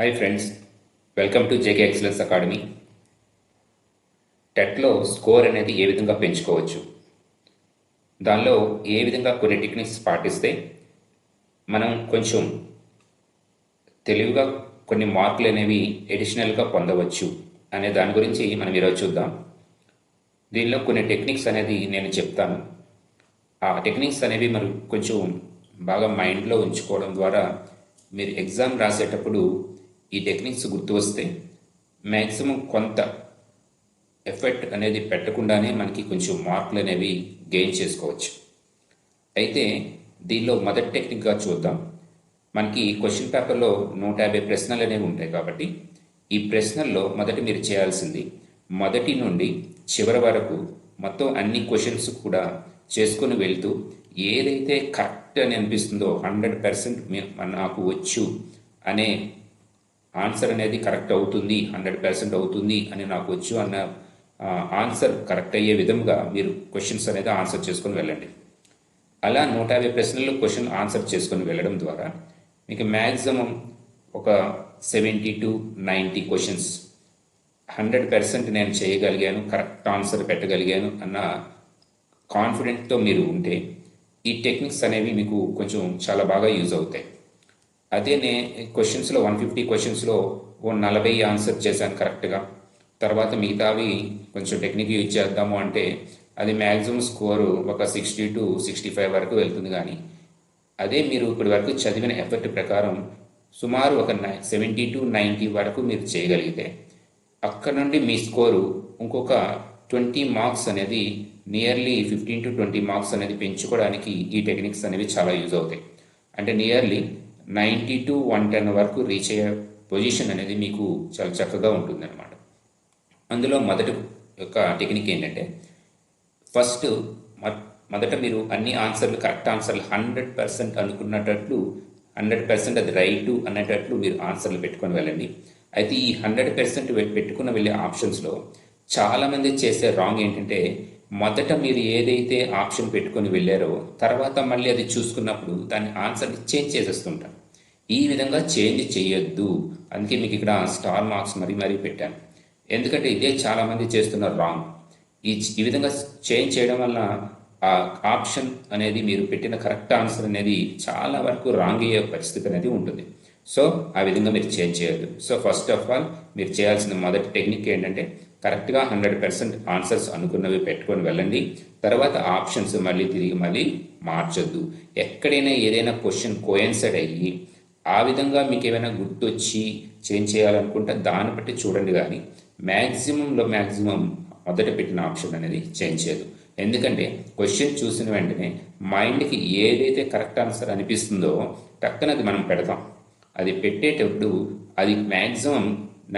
Hi friends welcome to JK excellence academy టెట్లో score అనేది ఏ విధంగా పెంచుకోవచ్చు? దానిలో ఏ విధంగా కొన్ని టెక్నిక్స్ పాటిస్తే మనం కొంచెం తెలివిగా కొన్ని మార్కులు అనేవి ఎడిషనల్గా పొందవచ్చు అనే దాని గురించి మనం ఈరోజు చూద్దాం. దీనిలో కొన్ని టెక్నిక్స్ అనేది నేను చెప్తాను. ఆ టెక్నిక్స్ అనేవి మరి కొంచెం బాగా మైండ్లో ఉంచుకోవడం ద్వారా మీరు ఎగ్జామ్ రాసేటప్పుడు ఈ టెక్నిక్స్ గుర్తు వస్తే మ్యాక్సిమం కొంత ఎఫెక్ట్ అనేది పెట్టకుండానే మనకి కొంచెం మార్కులు అనేవి గెయిన్ చేసుకోవచ్చు. అయితే దీనిలో మొదటి టెక్నిక్గా చూద్దాం. మనకి క్వశ్చన్ పేపర్లో నూట యాభై ప్రశ్నలు అనేవి ఉంటాయి కాబట్టి ఈ ప్రశ్నల్లో మొదటి మీరు చేయాల్సింది మొదటి నుండి చివరి వరకు మొత్తం అన్ని క్వశ్చన్స్ కూడా చేసుకుని వెళ్తూ ఏదైతే కరెక్ట్ అని అనిపిస్తుందో హండ్రెడ్ పర్సెంట్ నాకు వచ్చు అనే ఆన్సర్ అనేది కరెక్ట్ అవుతుంది హండ్రెడ్ పర్సెంట్ అవుతుంది అని నాకు వచ్చు అన్న ఆన్సర్ కరెక్ట్ అయ్యే విధంగా మీరు క్వశ్చన్స్ అనేది ఆన్సర్ చేసుకొని వెళ్ళండి. అలా నూట యాభై ప్రశ్నలు క్వశ్చన్ ఆన్సర్ చేసుకొని వెళ్ళడం ద్వారా మీకు మ్యాక్సిమం ఒక seventy to ninety questions hundred percent నేను చేయగలిగాను కరెక్ట్ ఆన్సర్ పెట్టగలిగాను అన్న కాన్ఫిడెంట్తో మీరు ఉంటే ఈ టెక్నిక్స్ అనేవి మీకు కొంచెం చాలా బాగా యూజ్ అవుతాయి. అదే నే క్వశ్చన్స్లో వన్ ఫిఫ్టీ క్వశ్చన్స్లో ఓ నలభై ఆన్సర్ చేశాను కరెక్ట్గా తర్వాత మిగతావి కొంచెం టెక్నిక్ యూజ్ చేద్దాము అంటే అది మ్యాక్సిమం స్కోరు ఒక సిక్స్టీ టు సిక్స్టీ ఫైవ్ వరకు వెళ్తుంది కానీ అదే మీరు ఇప్పటి వరకు చదివిన ఎఫర్ట్ ప్రకారం సుమారు ఒక సెవెంటీ టు నైంటీ వరకు మీరు చేయగలిగితే అక్కడ నుండి మీ స్కోరు ఇంకొక ట్వంటీ మార్క్స్ అనేది nearly fifteen to twenty marks అనేది పెంచుకోవడానికి ఈ టెక్నిక్స్ అనేవి చాలా యూజ్ అవుతాయి. అంటే nearly ninety to one ten వరకు రీచ్ అయ్యే పొజిషన్ అనేది మీకు చాలా చక్కగా ఉంటుందన్నమాట. అందులో మొదటి యొక్క టెక్నిక్ ఏంటంటే ఫస్ట్ మొదట మీరు అన్ని ఆన్సర్లు కరెక్ట్ ఆన్సర్లు హండ్రెడ్ పర్సెంట్ అనుకున్నటట్లు హండ్రెడ్ పర్సెంట్ అది రైటు అనేటట్లు మీరు ఆన్సర్లు పెట్టుకొని వెళ్ళండి. అయితే ఈ హండ్రెడ్ పర్సెంట్ పెట్టుకుని వెళ్ళే ఆప్షన్స్లో చాలామంది చేసే రాంగ్ ఏంటంటే మొదట మీరు ఏదైతే ఆప్షన్ పెట్టుకొని వెళ్ళారో తర్వాత మళ్ళీ అది చూసుకున్నప్పుడు దాని ఆన్సర్ని చేంజ్ చేసేస్తుంటారు. ఈ విధంగా చేంజ్ చేయొద్దు. అందుకే మీకు ఇక్కడ స్టార్ మార్క్స్ మరీ మరీ పెట్టాను. ఎందుకంటే ఇదే చాలామంది చేస్తున్న రాంగ్ ఈ ఈ విధంగా చేంజ్ చేయడం వల్ల ఆ ఆప్షన్ అనేది మీరు పెట్టిన కరెక్ట్ ఆన్సర్ అనేది చాలా వరకు రాంగ్ అయ్యే పరిస్థితి అనేది ఉంటుంది. సో ఆ విధంగా మీరు చేంజ్ చేయొద్దు. సో ఫస్ట్ ఆఫ్ ఆల్ మీరు చేయాల్సిన మొదటి టెక్నిక్ ఏంటంటే కరెక్ట్గా హండ్రెడ్ పర్సెంట్ ఆన్సర్స్ అనుకున్నవి పెట్టుకొని వెళ్ళండి. తర్వాత ఆప్షన్స్ మళ్ళీ తిరిగి మళ్ళీ మార్చొద్దు. ఎక్కడైనా ఏదైనా క్వశ్చన్ కోయన్సైడ్ అయ్యి ఆ విధంగా మీకు ఏమైనా గుర్తొచ్చి చేంజ్ చేయాలనుకుంటే దాన్ని బట్టి చూడండి కానీ మ్యాక్సిమంలో మ్యాక్సిమం మొదట పెట్టిన ఆప్షన్ అనేది చేంజ్ చేయదు. ఎందుకంటే క్వశ్చన్ చూసిన వెంటనే మైండ్కి ఏదైతే కరెక్ట్ ఆన్సర్ అనిపిస్తుందో టక్కన అది మనం పెడతాం. అది పెట్టేటప్పుడు అది maximum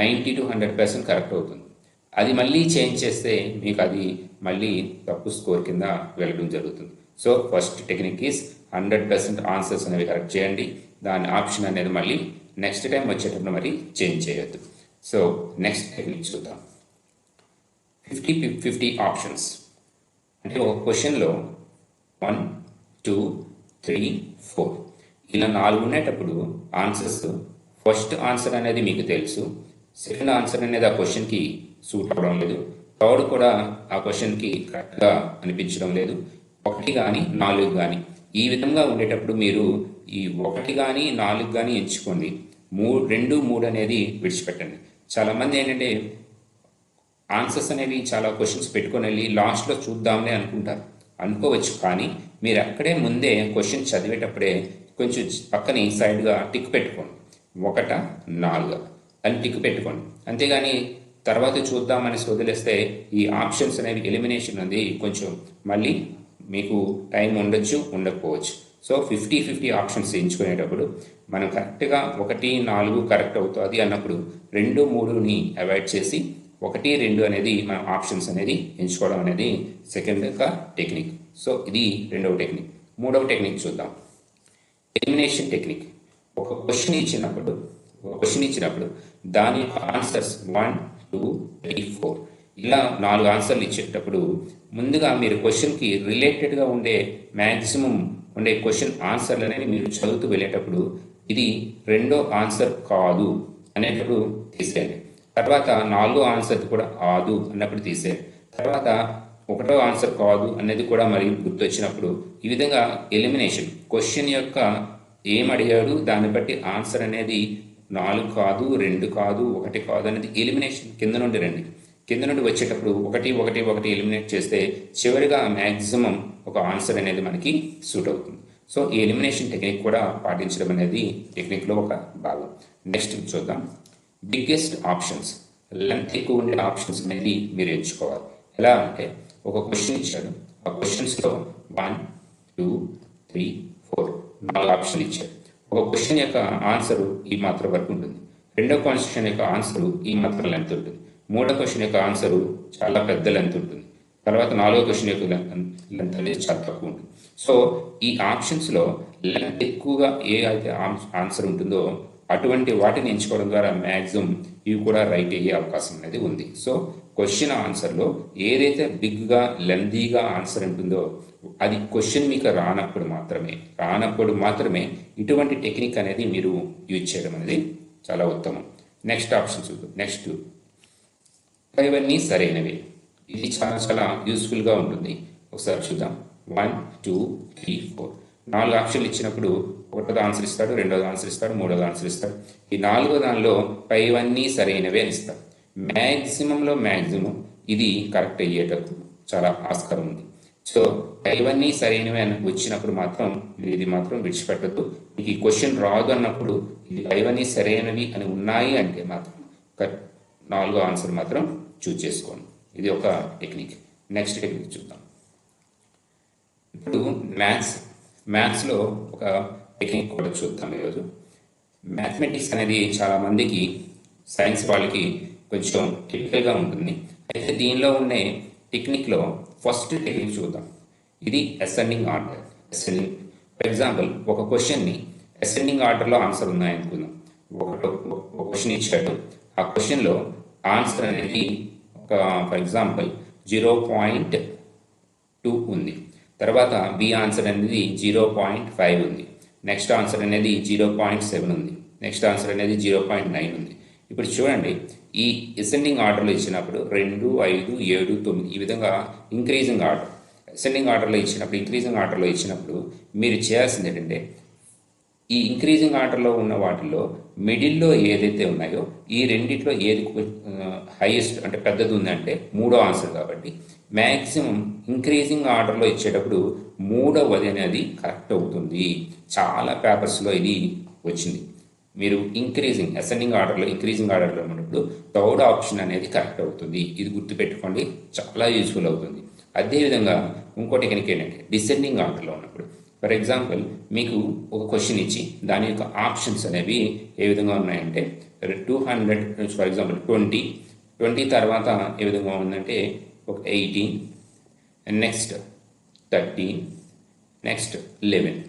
ninety to hundred percent correct అవుతుంది. అది మళ్ళీ చేంజ్ చేస్తే మీకు అది మళ్ళీ తప్పు స్కోర్ కింద వెళ్ళడం జరుగుతుంది. So first technique is hundred percent answers అనేవి కరెక్ట్ చేయండి. దాని ఆప్షన్ అనేది మళ్ళీ నెక్స్ట్ టైం వచ్చేటప్పుడు మరి చేంజ్ చేయొద్దు. సో నెక్స్ట్ టెక్నిక్ చూద్దాం. Fifty fifty options. అంటే ఒక క్వశ్చన్లో వన్ టూ త్రీ ఫోర్. ఇలా నాలుగు ఉండేటప్పుడు ఆన్సర్స్ ఫస్ట్ ఆన్సర్ అనేది మీకు తెలుసు. సెకండ్ ఆన్సర్ అనేది ఆ క్వశ్చన్కి సూట్ అవ్వడం లేదు. థర్డ్ కూడా ఆ క్వశ్చన్కి కరెక్ట్గా అనిపించడం లేదు. ఒకటి కానీ నాలుగు కానీ ఈ విధంగా ఉండేటప్పుడు మీరు ఈ ఒకటి కానీ నాలుగు కానీ ఎంచుకోండి. మూడు రెండు మూడు అనేది విడిచిపెట్టండి. చాలామంది ఏంటంటే ఆన్సర్స్ అనేవి చాలా క్వశ్చన్స్ పెట్టుకొని వెళ్ళి లాస్ట్లో చూద్దామని అనుకుంటారు. అనుకోవచ్చు కానీ మీరు అక్కడే ముందే క్వశ్చన్ చదివేటప్పుడే కొంచెం పక్కన సైడ్గా టిక్ పెట్టుకోండి. ఒకట నాలుగు అని టిక్ పెట్టుకోండి. అంతేగాని తర్వాత చూద్దామని వదిలేస్తే ఈ ఆప్షన్స్ అనేవి ఎలిమినేషన్ అనేది కొంచెం మళ్ళీ మీకు టైం ఉండొచ్చు ఉండకపోవచ్చు. సో ఫిఫ్టీ ఫిఫ్టీ ఆప్షన్స్ ఎంచుకునేటప్పుడు మనం కరెక్ట్గా ఒకటి నాలుగు కరెక్ట్ అవుతుంది అన్నప్పుడు రెండు మూడుని అవాయిడ్ చేసి ఒకటి రెండు అనేది మన ఆప్షన్స్ అనేది ఎంచుకోవడం అనేది సెకండ్ యొక్క టెక్నిక్. సో ఇది రెండవ టెక్నిక్. మూడవ టెక్నిక్ చూద్దాం. Elimination technique. ఒక క్వశ్చన్ ఇచ్చినప్పుడు ఒక క్వశ్చన్ ఇచ్చినప్పుడు దాని యొక్క answers one two three four. ఇలా నాలుగు ఆన్సర్లు ఇచ్చేటప్పుడు ముందుగా మీరు క్వశ్చన్కి రిలేటెడ్గా ఉండే మ్యాక్సిమం ఉండే క్వశ్చన్ ఆన్సర్లు అనేవి మీరు చదువుతూ వెళ్ళేటప్పుడు ఇది రెండో ఆన్సర్ కాదు అనేటప్పుడు తీసేయండి. తర్వాత నాలుగో ఆన్సర్ కూడా ఆదు అన్నప్పుడు తీసేయండి. తర్వాత ఒకటో ఆన్సర్ కాదు అనేది కూడా మరి గుర్తొచ్చినప్పుడు ఈ విధంగా ఎలిమినేషన్ క్వశ్చన్ యొక్క ఏం అడిగాడు దాన్ని బట్టి ఆన్సర్ అనేది నాలుగు కాదు రెండు కాదు ఒకటి కాదు అనేది ఎలిమినేషన్ కింద నుండి రండి. కింద నుండి వచ్చేటప్పుడు ఒకటి ఒకటి ఒకటి ఎలిమినేట్ చేస్తే చివరిగా మ్యాక్సిమం ఒక ఆన్సర్ అనేది మనకి సూట్ అవుతుంది. సో ఈ ఎలిమినేషన్ టెక్నిక్ కూడా పాటించడం అనేది టెక్నిక్లో ఒక భాగం. నెక్స్ట్ చూద్దాం. బిగ్గెస్ట్ ఆప్షన్స్ లెంత్ ఎక్కువ ఉండే ఆప్షన్స్ అనేది మీరు ఎంచుకోవాలి. ఎలా అంటే ఒక క్వశ్చన్ ఇచ్చాడు. ఆ క్వశ్చన్స్లో వన్ టూ త్రీ ఫోర్ నాలుగు ఆప్షన్లు ఇచ్చాడు. ఒక క్వశ్చన్ యొక్క ఆన్సర్ ఈ మాత్రం వరకు ఉంటుంది. రెండో క్వశ్చన్ యొక్క ఆన్సర్ ఈ మాత్రం లెంత్ ఉంటుంది. మూడో క్వశ్చన్ యొక్క ఆన్సర్ చాలా పెద్ద లెంత్ ఉంటుంది. తర్వాత నాలుగో క్వశ్చన్ యొక్క లెంత్ అనేది చాలా తక్కువ ఉంటుంది. సో ఈ ఆప్షన్స్లో లెంత్ ఎక్కువగా ఏ అయితే ఆన్సర్ ఉంటుందో అటువంటి వాటిని ఎంచుకోవడం ద్వారా మ్యాక్సిమం ఇవి కూడా రైట్ అయ్యే అవకాశం అనేది ఉంది. సో క్వశ్చన్ ఆన్సర్లో ఏదైతే బిగ్గా లెందీగా ఆన్సర్ ఉంటుందో అది క్వశ్చన్ మీకు రానప్పుడు మాత్రమే రానప్పుడు మాత్రమే ఇటువంటి టెక్నిక్ అనేది మీరు యూజ్ చేయడం అనేది చాలా ఉత్తమం. నెక్స్ట్ ఆప్షన్ చూద్దాం. నెక్స్ట్ ఇవన్నీ సరైనవి. ఇది చాలా చాలా యూస్ఫుల్గా ఉంటుంది. ఒకసారి చూద్దాం. వన్ టూ త్రీ ఫోర్ నాలుగు ఆప్షన్లు ఇచ్చినప్పుడు ఒకటోది ఆన్సర్ ఇస్తాడు రెండోది ఆన్సర్ ఇస్తాడు మూడోది ఆన్సర్ ఇస్తాడు. ఈ నాలుగో దానిలో పైవన్నీ సరైనవే అని ఇస్తాడు మ్యాక్సిమంలో మ్యాక్సిమం ఇది కరెక్ట్ అయ్యేటప్పుడు చాలా ఆస్కారం ఉంది. సో ఇవన్నీ సరైనవి అని వచ్చినప్పుడు మాత్రం ఇది మాత్రం విడిచిపెట్టద్దు. ఈ క్వశ్చన్ రాదు అన్నప్పుడు ఇది ఇవన్నీ సరైనవి అని ఉన్నాయి అంటే మాత్రం కరెక్ట్ నాలుగో ఆన్సర్ మాత్రం చూజ్ చేసుకోండి. ఇది ఒక టెక్నిక్ నెక్స్ట్ టెక్నిక్ చూద్దాం. ఇప్పుడు మ్యాథ్స్ మ్యాథ్స్లో ఒక టెక్నిక్ కూడా చూద్దాం ఈరోజు. మ్యాథమెటిక్స్ అనేది చాలామందికి సైన్స్ వాళ్ళకి కొంచెం టిపికల్గా ఉంటుంది. అయితే దీనిలో ఉండే టెక్నిక్లో ఫస్ట్ టెక్నిక్ చూద్దాం. ఇది ascending order ascending for example ఒక క్వశ్చన్ని అసెండింగ్ ఆర్డర్లో ఆన్సర్ ఉన్నాయనుకుందాం. ఒక ఒక క్వశ్చన్ ఇచ్చాడు. ఆ క్వశ్చన్లో ఆన్సర్ అనేది ఒక for example zero point two ఉంది. తర్వాత బి ఆన్సర్ అనేది జీరో పాయింట్ ఫైవ్ ఉంది. నెక్స్ట్ ఆన్సర్ అనేది జీరో పాయింట్ సెవెన్ ఉంది. నెక్స్ట్ ఆన్సర్ అనేది జీరో పాయింట్ నైన్ ఉంది. ఇప్పుడు చూడండి ఈ అసెండింగ్ ఆర్డర్లో ఇచ్చినప్పుడు రెండు ఐదు ఏడు తొమ్మిది ఈ విధంగా ఇంక్రీజింగ్ ఆర్డర్ అసెండింగ్ ఆర్డర్లో ఇచ్చినప్పుడు ఇంక్రీజింగ్ ఆర్డర్లో ఇచ్చినప్పుడు మీరు చేయాల్సింది ఏంటంటే ఈ ఇంక్రీజింగ్ ఆర్డర్లో ఉన్న వాటిల్లో మిడిల్లో ఏదైతే ఉన్నాయో ఈ రెండిట్లో ఏది హైయెస్ట్ అంటే పెద్దది ఉందంటే మూడో ఆన్సర్ కాబట్టి మ్యాక్సిమం ఇంక్రీజింగ్ ఆర్డర్లో ఇచ్చేటప్పుడు మూడవది అనేది కరెక్ట్ అవుతుంది. చాలా పేపర్స్లో ఇది వచ్చింది. మీరు ఇంక్రీజింగ్ అసెండింగ్ ఆర్డర్లో ఇంక్రీజింగ్ ఆర్డర్లో ఉన్నప్పుడు థర్డ్ ఆప్షన్ అనేది కరెక్ట్ అవుతుంది. ఇది గుర్తుపెట్టుకోండి చాలా యూజ్ఫుల్ అవుతుంది. అదేవిధంగా ఇంకో టెక్నిక్ ఏంటంటే డిసెండింగ్ ఆర్డర్లో ఉన్నప్పుడు ఫర్ ఎగ్జాంపుల్ మీకు ఒక క్వశ్చన్ ఇచ్చి దాని యొక్క ఆప్షన్స్ అనేవి ఏ విధంగా ఉన్నాయంటే two hundred for example twenty twenty తర్వాత ఏ విధంగా ఉందంటే ఒక eighteen next thirteen next eleven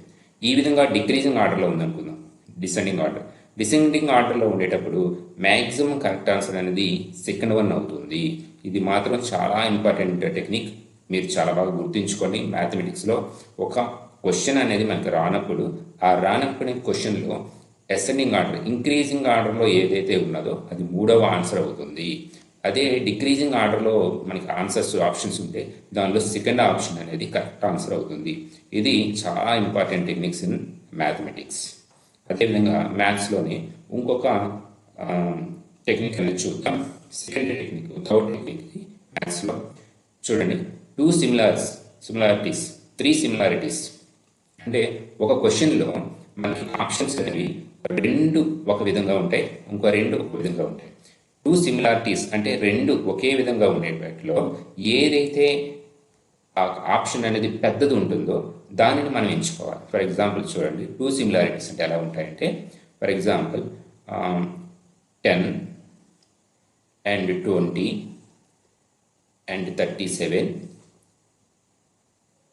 ఈ విధంగా డిక్రీజింగ్ ఆర్డర్లో ఉందనుకుందాం. డిసెండింగ్ ఆర్డర్ డిసెండింగ్ ఆర్డర్లో ఉండేటప్పుడు మ్యాక్సిమం కరెక్ట్ ఆన్సర్ అనేది సెకండ్ వన్ అవుతుంది. ఇది మాత్రం చాలా ఇంపార్టెంట్ టెక్నిక్ మీరు చాలా బాగా గుర్తుంచుకొని మ్యాథమెటిక్స్లో ఒక క్వశ్చన్ అనేది మనకు రానప్పుడు ఆ రానప్పుడు క్వశ్చన్లో అసెండింగ్ ఆర్డర్ ఇంక్రీజింగ్ ఆర్డర్లో ఏదైతే ఉన్నదో అది మూడవ ఆన్సర్ అవుతుంది. అదే డిక్రీజింగ్ ఆర్డర్లో మనకి ఆన్సర్స్ ఆప్షన్స్ ఉంటే దానిలో సెకండ్ ఆప్షన్ అనేది కరెక్ట్ ఆన్సర్ అవుతుంది. ఇది చాలా ఇంపార్టెంట్ టెక్నిక్స్ ఇన్ మ్యాథమెటిక్స్ అదేవిధంగా మ్యాథ్స్లోని ఇంకొక టెక్నిక్ అనేది చూద్దాం. సెకండ్ టెక్నిక్ థర్డ్ టెక్నిక్ మ్యాథ్స్లో చూడండి two similars similarities three similarities అంటే ఒక క్వశ్చన్లో మనకి ఆప్షన్స్ అనేవి రెండు ఒక విధంగా ఉంటాయి ఇంకో రెండు ఒక విధంగా ఉంటాయి. టూ సిమిలారిటీస్ అంటే రెండు ఒకే విధంగా ఉండే వాటిలో ఏదైతే ఆ ఆప్షన్ అనేది పెద్దది ఉంటుందో దానిని మనం ఎంచుకోవాలి. ఫర్ ఎగ్జాంపుల్ చూడండి టూ సిమిలారిటీస్ అంటే ఎలా ఉంటాయంటే for example ten and twenty and thirty seven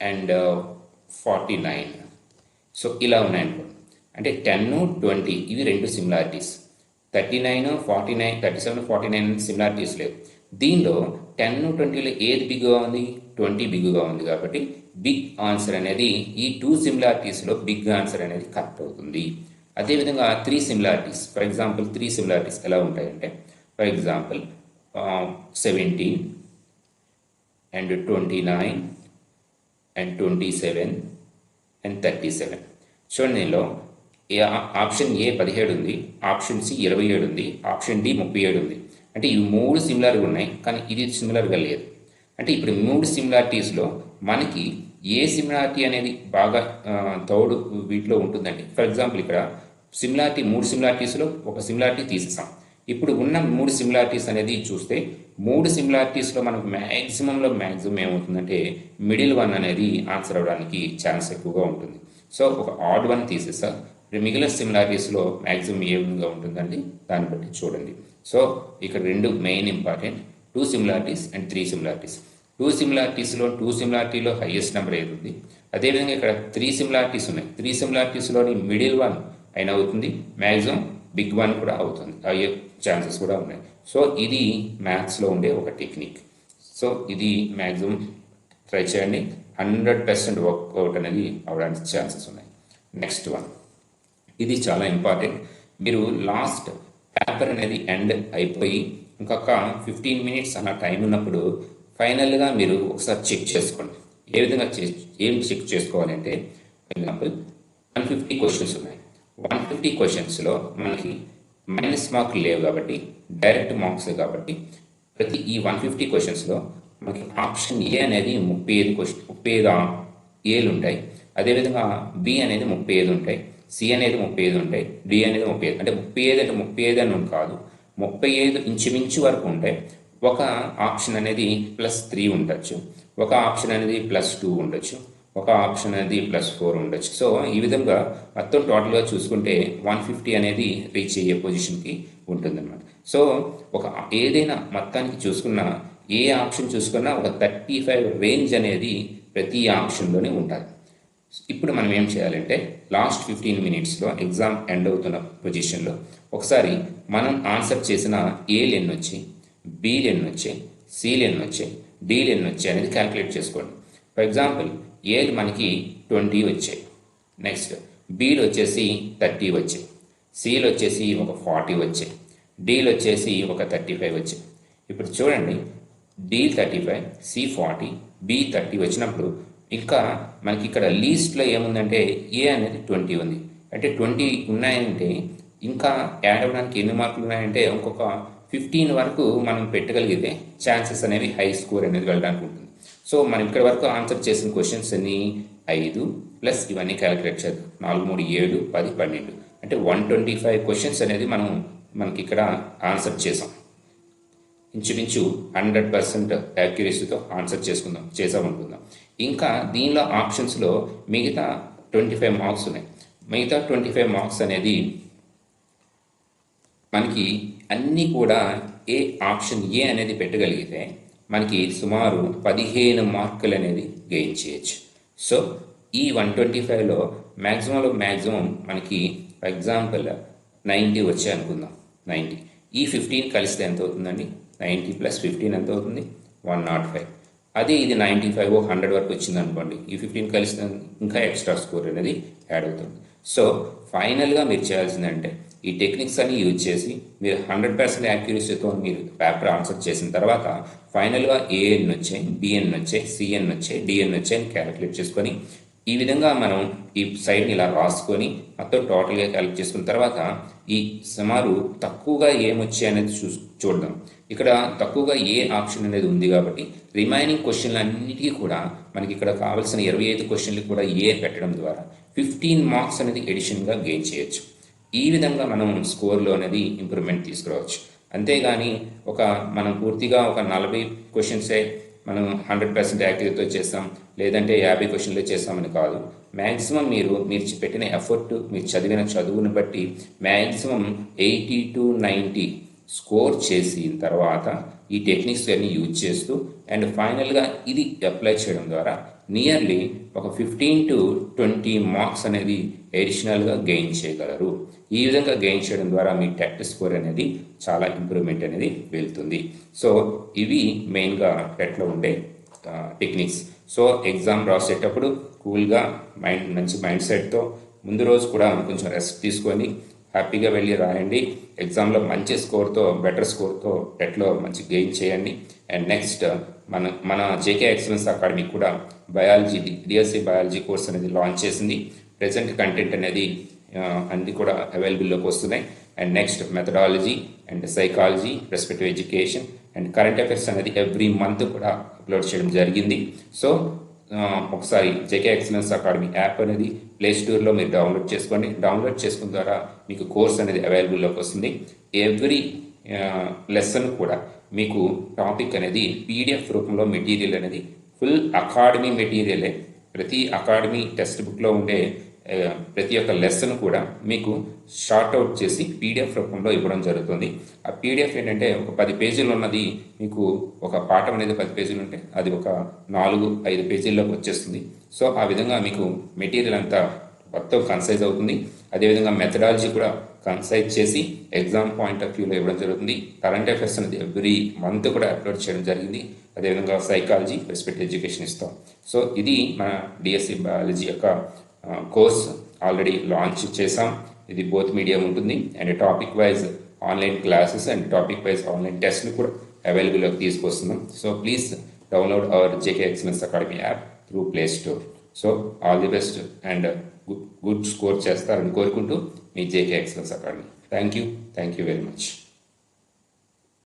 and forty nine so ఇలా ఉన్నాయనుకోండి అంటే టెన్ ట్వంటీ ఇవి రెండు similarities thirty nine forty nine thirty seven forty nine similarities లేవు. దీనిలో టెన్ ట్వంటీలో ఏది బిగ్గా ఉంది? ట్వంటీ బిగ్గా ఉంది కాబట్టి బిగ్ ఆన్సర్ అనేది ఈ టూ సిమిలారిటీస్లో బిగ్ ఆన్సర్ అనేది కరెక్ట్ అవుతుంది. అదేవిధంగా three similarities for example three similarities ఎలా ఉంటాయంటే for example seventeen and twenty nine and twenty seven and thirty seven చూడండి దీనిలో ఏ ఆప్షన్ ఏ పదిహేడు ఉంది ఆప్షన్ సి ఇరవై ఏడు ఉంది ఆప్షన్ డి ముప్పై ఏడు ఉంది. అంటే ఇవి మూడు సిమిలర్గా ఉన్నాయి కానీ ఇది సిమిలర్గా లేదు. అంటే ఇప్పుడు మూడు సిమిలారిటీస్లో మనకి ఏ సిమిలారిటీ అనేది బాగా తోడు వీటిలో ఉంటుందండి. ఫర్ ఎగ్జాంపుల్ ఇక్కడ సిమిలారిటీ మూడు సిమిలారిటీస్లో ఒక సిమిలారిటీ తీసేసాం. ఇప్పుడు ఉన్న మూడు సిమిలారిటీస్ అనేది చూస్తే మూడు సిమిలారిటీస్లో మనకు మ్యాక్సిమంలో మ్యాక్సిమం ఏమవుతుందంటే మిడిల్ వన్ అనేది ఆన్సర్ అవ్వడానికి ఛాన్స్ ఎక్కువగా ఉంటుంది. సో ఒక ఆడ్ వన్ తీసేసా మిగిలిన సిమిలారిటీస్లో మ్యాక్సిమం ఏ విధంగా ఉంటుందండి? దాన్ని బట్టి చూడండి. సో ఇక్కడ రెండు main important two similarities and three similarities two సిమిలారిటీస్లో two సిమిలారిటీలో హైయెస్ట్ నెంబర్ ఏది ఉంది? అదేవిధంగా ఇక్కడ త్రీ సిమిలారిటీస్ ఉన్నాయి. త్రీ సిమిలారిటీస్లోని మిడిల్ వన్ అయినా అవుతుంది మ్యాక్సిమం బిగ్ వన్ కూడా అవుతుంది అయ్యే ఛాన్సెస్ కూడా ఉన్నాయి. సో ఇది మ్యాథ్స్లో ఉండే ఒక టెక్నిక్ సో ఇది మ్యాక్సిమం ట్రై చేయండి. హండ్రెడ్ పర్సెంట్ వర్కౌట్ అనేది అవడానికి ఛాన్సెస్ ఉన్నాయి. Next one. ఇది చాలా ఇంపార్టెంట్. మీరు లాస్ట్ పేపర్ అనేది ఎండ్ అయిపోయి ఇంకొక ఫిఫ్టీన్ మినిట్స్ అన్న టైం ఉన్నప్పుడు ఫైనల్గా మీరు ఒకసారి చెక్ చేసుకోండి. ఏ విధంగా ఏం చెక్ చేసుకోవాలంటే for example one fifty questions ఉన్నాయి. వన్ ఫిఫ్టీ క్వశ్చన్స్లో మనకి మైనస్ మార్కులు లేవు కాబట్టి డైరెక్ట్ మార్క్స్ కాబట్టి ప్రతి ఈ వన్ ఫిఫ్టీ క్వశ్చన్స్లో మనకి ఆప్షన్ ఏ అనేది ముప్పై ఐదు క్వశ్చన్ ముప్పై ఐదు ఏలు ఉంటాయి. అదేవిధంగా బి అనేది ముప్పై ఐదు ఉంటాయి. సి అనేది ముప్పై ఐదు ఉంటాయి. డి అనేది ముప్పై ఐదు. అంటే ముప్పై ఐదు అంటే ముప్పై ఐదు అని కాదు. ముప్పై ఐదు ఇంచుమించు వరకు ఉంటాయి. ఒక ఆప్షన్ అనేది ప్లస్ త్రీ ఉండొచ్చు. ఒక ఆప్షన్ అనేది ప్లస్ టూ ఉండొచ్చు. ఒక ఆప్షన్ అనేది ప్లస్ ఫోర్ ఉండొచ్చు. సో ఈ విధంగా మొత్తం టోటల్గా చూసుకుంటే వన్ ఫిఫ్టీ అనేది రీచ్ అయ్యే పొజిషన్కి ఉంటుందన్నమాట. సో ఒక ఏదైనా మొత్తానికి చూసుకున్నా ఏ ఆప్షన్ చూసుకున్నా ఒక థర్టీ ఫైవ్ రేంజ్ అనేది ప్రతి ఆప్షన్లోనే ఉంటుంది ఇప్పుడు మనం ఏం చేయాలంటే లాస్ట్ ఫిఫ్టీన్ మినిట్స్లో ఎగ్జామ్ ఎండ్ అవుతున్న పొజిషన్లో ఒకసారి మనం ఆన్సర్ చేసిన ఏలు ఎన్ని వచ్చాయి బీలు ఎన్ని వచ్చాయి సీలు ఎన్ని వచ్చాయి డీలు ఎన్ని వచ్చాయి అనేది క్యాలిక్యులేట్ చేసుకోండి. ఫర్ ఎగ్జాంపుల్ ఏలు మనకి ట్వంటీ వచ్చాయి. నెక్స్ట్ బీలు వచ్చేసి థర్టీ వచ్చాయి. సీలు వచ్చేసి ఒక ఫార్టీ వచ్చాయి. డీలు వచ్చేసి ఒక థర్టీ ఫైవ్ వచ్చాయి. ఇప్పుడు చూడండి D thirty five C forty B thirty వచ్చినప్పుడు ఇంకా మనకి ఇక్కడ లీస్ట్లో ఏముందంటే ఏ అనేది ట్వంటీ ఉంది. అంటే ట్వంటీ ఉన్నాయంటే ఇంకా యాడ్ అవ్వడానికి ఎన్ని మార్కులు ఉన్నాయంటే ఇంకొక ఫిఫ్టీన్ వరకు మనం పెట్టగలిగితే ఛాన్సెస్ అనేవి హై స్కోర్ అనేది వెళ్ళడానికి ఉంటుంది. సో మనం ఇక్కడ వరకు ఆన్సర్ చేసిన క్వశ్చన్స్ అన్ని ఐదు ప్లస్ ఇవన్నీ క్యాలిక్యులేట్ చేద్దాం. నాలుగు మూడు ఏడు పది పన్నెండు. అంటే వన్ ట్వంటీ ఫైవ్ క్వశ్చన్స్ అనేది మనం మనకి ఇక్కడ ఆన్సర్ చేసాం. ఇంచుమించు హండ్రెడ్ పర్సెంట్ యాక్యురసీతో ఆన్సర్ చేసుకుందాం చేసామనుకుందాం ఇంకా దీనిలో ఆప్షన్స్లో మిగతా ట్వంటీ ఫైవ్ మార్క్స్ ఉన్నాయి. మిగతా ట్వంటీ ఫైవ్ మార్క్స్ అనేది మనకి అన్నీ కూడా ఏ ఆప్షన్ ఏ అనేది పెట్టగలిగితే మనకి సుమారు పదిహేను మార్కులు అనేది గెయిన్ చేయొచ్చు. సో ఈ వన్ ట్వంటీ ఫైవ్లో మ్యాక్సిమంలో మ్యాక్సిమం మనకి ఫర్ ఎగ్జాంపుల్ నైంటీ వచ్చాయి అనుకుందాం నైంటీ. ఈ ఫిఫ్టీన్ కలిస్తే ఎంత అవుతుందండి నైంటీ ప్లస్ ఫిఫ్టీన్ ఎంత అవుతుంది? One nought five. అది ఇది నైంటీ ఫైవ్ హండ్రెడ్ వరకు వచ్చింది అనుకోండి ఈ ఫిఫ్టీన్ కలిసిన ఇంకా ఎక్స్ట్రా స్కోర్ అనేది యాడ్ అవుతుంది. సో ఫైనల్గా మీరు చేయాల్సిందంటే ఈ టెక్నిక్స్ అన్ని యూజ్ చేసి మీరు హండ్రెడ్ పర్సెంట్ యాక్యురసీతో మీరు పేపర్ ఆన్సర్ చేసిన తర్వాత ఫైనల్గా ఏఎన్ వచ్చాయి? బిఎన్ వచ్చాయి? సిఎన్ వచ్చాయి? డిఎన్ వచ్చాయి? అని క్యాలిక్యులేట్ చేసుకొని ఈ విధంగా మనం ఈ సైడ్ని ఇలా రాసుకొని మొత్తం టోటల్గా కలెక్ట్ చేసుకున్న తర్వాత ఈ సుమారు తక్కువగా ఏమొచ్చాయి అనేది చూ చూడదాం ఇక్కడ తక్కువగా ఏ ఆప్షన్ అనేది ఉంది కాబట్టి రిమైనింగ్ క్వశ్చన్లు అన్నిటికీ కూడా మనకి ఇక్కడ కావాల్సిన ఇరవై ఐదు క్వశ్చన్లు కూడా ఏ పెట్టడం ద్వారా ఫిఫ్టీన్ మార్క్స్ అనేది ఎడిషన్గా గెయిన్ చేయొచ్చు. ఈ విధంగా మనం స్కోర్లో అనేది ఇంప్రూవ్మెంట్ తీసుకురావచ్చు. అంతేగాని ఒక మనం పూర్తిగా ఒక నలభై క్వశ్చన్సే మనం హండ్రెడ్ పర్సెంట్ యాక్టివ్తో చేస్తాం. లేదంటే యాభై క్వశ్చన్లు చేస్తామని కాదు. మ్యాక్సిమం మీరు మీరు పెట్టిన ఎఫర్ట్ మీరు చదివిన చదువుని బట్టి maximum eighty to ninety score చేసిన తర్వాత ఈ టెక్నిక్స్ అన్ని యూజ్ చేస్తూ అండ్ ఫైనల్గా ఇది అప్లై చేయడం ద్వారా నియర్లీ ఒక ఫిఫ్టీన్ టు ట్వంటీ మార్క్స్ అనేది ఎడిషనల్గా గెయిన్ చేయగలరు. ఈ విధంగా గెయిన్ చేయడం ద్వారా మీ టెట్ స్కోర్ అనేది చాలా ఇంప్రూవ్మెంట్ అనేది వెళ్తుంది. సో ఇవి మెయిన్గా టెట్లో ఉండే టెక్నిక్స్ సో ఎగ్జామ్ రాసేటప్పుడు కూల్గా మైండ్ మంచి మైండ్ సెట్తో ముందు రోజు కూడా కొంచెం రెస్ట్ తీసుకొని హ్యాపీగా వెళ్ళి రాయండి. ఎగ్జామ్లో మంచి స్కోర్తో బెటర్ స్కోర్తో టెట్లో మంచి గెయిన్ చేయండి. అండ్ నెక్స్ట్ మన మన జేకే ఎక్సలెన్స్ అకాడమీ కూడా బయాలజీ డిఎస్సి బయాలజీ కోర్స్ అనేది లాంచ్ చేసింది. ప్రెసెంట్ కంటెంట్ అనేది అన్ని కూడా అవైలబుల్లోకి వస్తున్నాయి. And next methodology and psychology respective education and current affairs అనేది ఎవ్రీ మంత్ కూడా అప్లోడ్ చేయడం జరిగింది. సో ఒకసారి జేకే ఎక్సలెన్స్ అకాడమీ యాప్ అనేది ప్లే స్టోర్లో మీరు డౌన్లోడ్ చేసుకోండి. డౌన్లోడ్ చేసుకున్న ద్వారా మీకు కోర్స్ అనేది అవైలబుల్లోకి వస్తుంది. ఎవ్రీ లెసన్ కూడా మీకు టాపిక్ అనేది పీడిఎఫ్ రూపంలో మెటీరియల్ అనేది ఫుల్ అకాడమీ మెటీరియలే ప్రతి అకాడమీ టెక్స్ట్ బుక్లో ఉండే ప్రతి ఒక్క లెసన్ కూడా మీకు షార్ట్ అవుట్ చేసి పీడిఎఫ్ రూపంలో ఇవ్వడం జరుగుతుంది. ఆ పీడిఎఫ్ ఏంటంటే ఒక పది పేజీలు ఉన్నది మీకు ఒక పాఠం అనేది పది పేజీలు ఉంటే అది ఒక నాలుగు ఐదు పేజీల్లోకి వచ్చేస్తుంది. సో ఆ విధంగా మీకు మెటీరియల్ అంతా మొత్తం కన్సైజ్ అవుతుంది. అదేవిధంగా మెథడాలజీ కూడా కన్సైజ్ చేసి ఎగ్జామ్ పాయింట్ ఆఫ్ వ్యూలో ఇవ్వడం జరుగుతుంది. కరెంట్ అఫైర్స్ అనేది ఎవ్రీ మంత్ కూడా అప్లోడ్ చేయడం జరిగింది. అదేవిధంగా సైకాలజీ రెస్పెక్ట్ ఎడ్యుకేషన్ ఇస్తాం. సో ఇది మన డిఎస్సి బయాలజీ యొక్క కోర్స్ ఆల్రెడీ లాంచ్ చేసాం ఇది బోత్ మీడియం ఉంటుంది. And topic wise online classes and topic wise online టెస్ట్ని కూడా అవైలబుల్గా తీసుకొస్తున్నాం. So please download our JK excellence academy app through play store. So all the best and good score చేస్తారని కోరుకుంటూ మీ JK excellence academy. Thank you. Thank you very much.